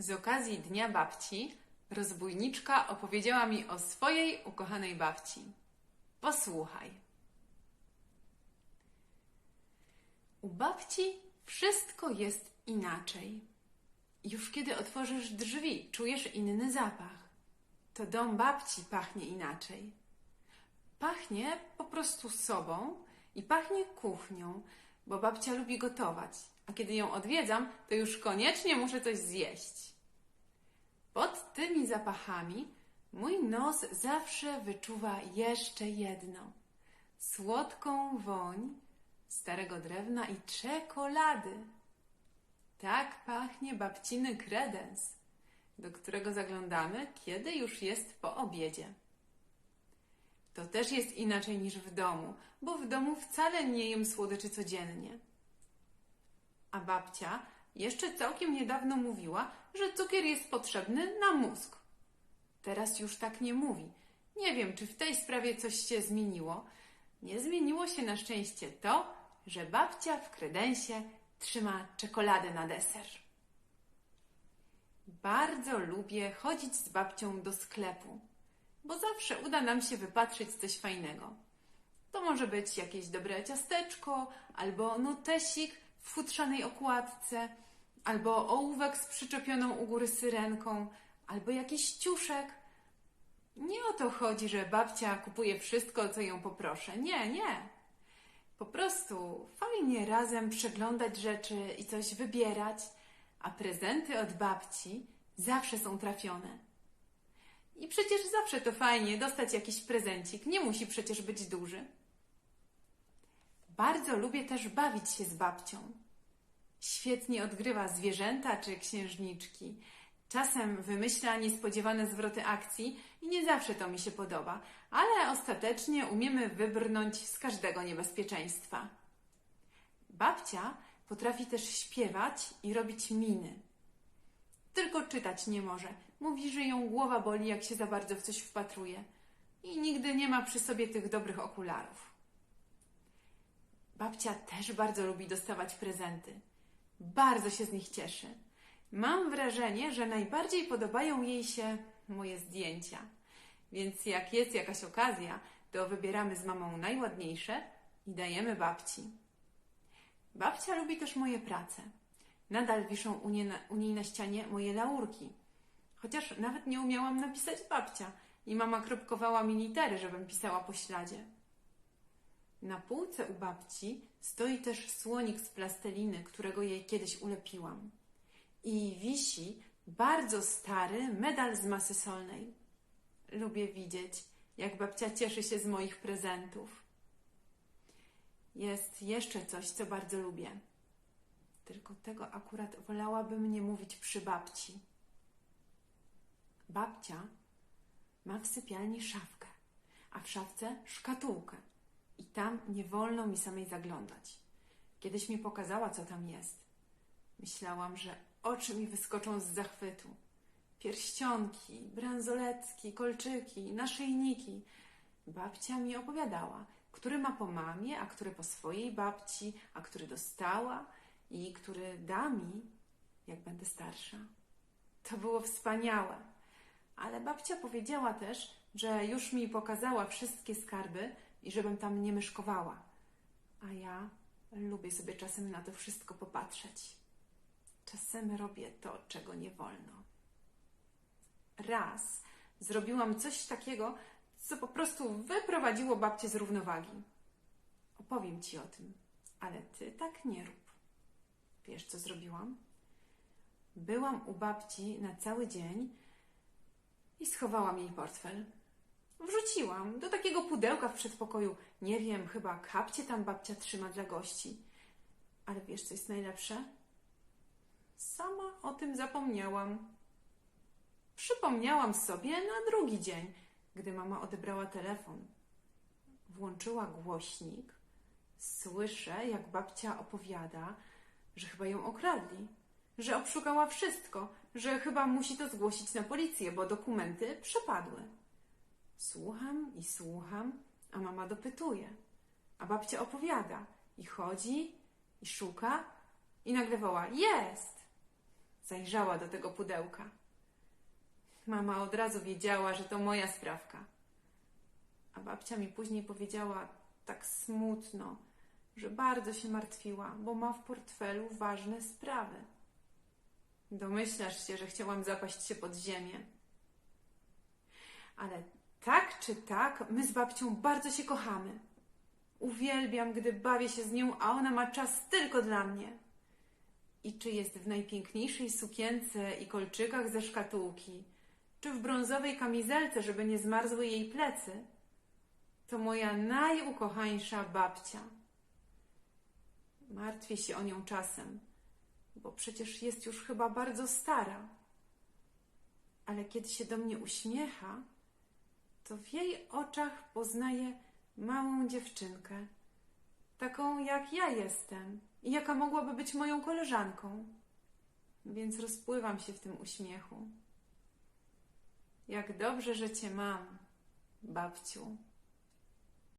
Z okazji Dnia Babci rozbójniczka opowiedziała mi o swojej ukochanej babci. Posłuchaj. U babci wszystko jest inaczej. Już kiedy otworzysz drzwi, czujesz inny zapach. To dom babci pachnie inaczej. Pachnie po prostu sobą i pachnie kuchnią, bo babcia lubi gotować, a kiedy ją odwiedzam, to już koniecznie muszę coś zjeść. Pod tymi zapachami mój nos zawsze wyczuwa jeszcze jedno słodką woń starego drewna i czekolady. Tak pachnie babciny kredens, do którego zaglądamy, kiedy już jest po obiedzie. To też jest inaczej niż w domu, bo w domu wcale nie jem słodyczy codziennie. A babcia jeszcze całkiem niedawno mówiła, że cukier jest potrzebny na mózg. Teraz już tak nie mówi. Nie wiem, czy w tej sprawie coś się zmieniło. Nie zmieniło się na szczęście to, że babcia w kredensie trzyma czekoladę na deser. Bardzo lubię chodzić z babcią do sklepu, bo zawsze uda nam się wypatrzyć coś fajnego. To może być jakieś dobre ciasteczko, albo notesik w futrzanej okładce, albo ołówek z przyczepioną u góry syrenką, albo jakiś ciuszek. Nie o to chodzi, że babcia kupuje wszystko, co ją poproszę. Nie, nie. Po prostu fajnie razem przeglądać rzeczy i coś wybierać, a prezenty od babci zawsze są trafione. I przecież zawsze to fajnie dostać jakiś prezencik, nie musi przecież być duży. Bardzo lubię też bawić się z babcią. Świetnie odgrywa zwierzęta czy księżniczki. Czasem wymyśla niespodziewane zwroty akcji i nie zawsze to mi się podoba, ale ostatecznie umiemy wybrnąć z każdego niebezpieczeństwa. Babcia potrafi też śpiewać i robić miny. Tylko czytać nie może. Mówi, że ją głowa boli, jak się za bardzo w coś wpatruje. I nigdy nie ma przy sobie tych dobrych okularów. Babcia też bardzo lubi dostawać prezenty. Bardzo się z nich cieszy. Mam wrażenie, że najbardziej podobają jej się moje zdjęcia. Więc jak jest jakaś okazja, to wybieramy z mamą najładniejsze i dajemy babci. Babcia lubi też moje prace. Nadal wiszą u, nie na, u niej na ścianie moje laurki. Chociaż nawet nie umiałam napisać babcia i mama kropkowała mi litery, żebym pisała po śladzie. Na półce u babci stoi też słonik z plasteliny, którego jej kiedyś ulepiłam. I wisi bardzo stary medal z masy solnej. Lubię widzieć, jak babcia cieszy się z moich prezentów. Jest jeszcze coś, co bardzo lubię. Tylko tego akurat wolałabym nie mówić przy babci. Babcia ma w sypialni szafkę, a w szafce szkatułkę. I tam nie wolno mi samej zaglądać. Kiedyś mi pokazała, co tam jest. Myślałam, że oczy mi wyskoczą z zachwytu. Pierścionki, bransoletki, kolczyki, naszyjniki. Babcia mi opowiadała, który ma po mamie, a który po swojej babci, a który dostała i który da mi, jak będę starsza. To było wspaniałe. Ale babcia powiedziała też, że już mi pokazała wszystkie skarby i żebym tam nie myszkowała. A ja lubię sobie czasem na to wszystko popatrzeć. Czasem robię to, czego nie wolno. Raz zrobiłam coś takiego, co po prostu wyprowadziło babcię z równowagi. Opowiem ci o tym, ale ty tak nie rób. Wiesz, co zrobiłam? Byłam u babci na cały dzień i schowałam jej portfel. Wrzuciłam do takiego pudełka w przedpokoju. Nie wiem, chyba kapcie tam babcia trzyma dla gości. Ale wiesz, co jest najlepsze? Sama o tym zapomniałam. Przypomniałam sobie na drugi dzień, gdy mama odebrała telefon. Włączyła głośnik. Słyszę, jak babcia opowiada, że chyba ją okradli, że obszukała wszystko, że chyba musi to zgłosić na policję, bo dokumenty przepadły. Słucham i słucham, a mama dopytuje, a babcia opowiada i chodzi i szuka i nagle woła: Jest! zajrzała do tego pudełka. Mama od razu wiedziała, że to moja sprawka. A babcia mi później powiedziała tak smutno, że bardzo się martwiła, bo ma w portfelu ważne sprawy. Domyślasz się, że chciałam zapaść się pod ziemię. Ale tak czy tak, my z babcią bardzo się kochamy. Uwielbiam, gdy bawię się z nią, a ona ma czas tylko dla mnie. I czy jest w najpiękniejszej sukience i kolczykach ze szkatułki, czy w brązowej kamizelce, żeby nie zmarzły jej plecy, to moja najukochańsza babcia. Martwię się o nią czasem, bo przecież jest już chyba bardzo stara. Ale kiedy się do mnie uśmiecha, to w jej oczach poznaję małą dziewczynkę, taką jak ja jestem i jaka mogłaby być moją koleżanką. Więc rozpływam się w tym uśmiechu. Jak dobrze, że cię mam, babciu.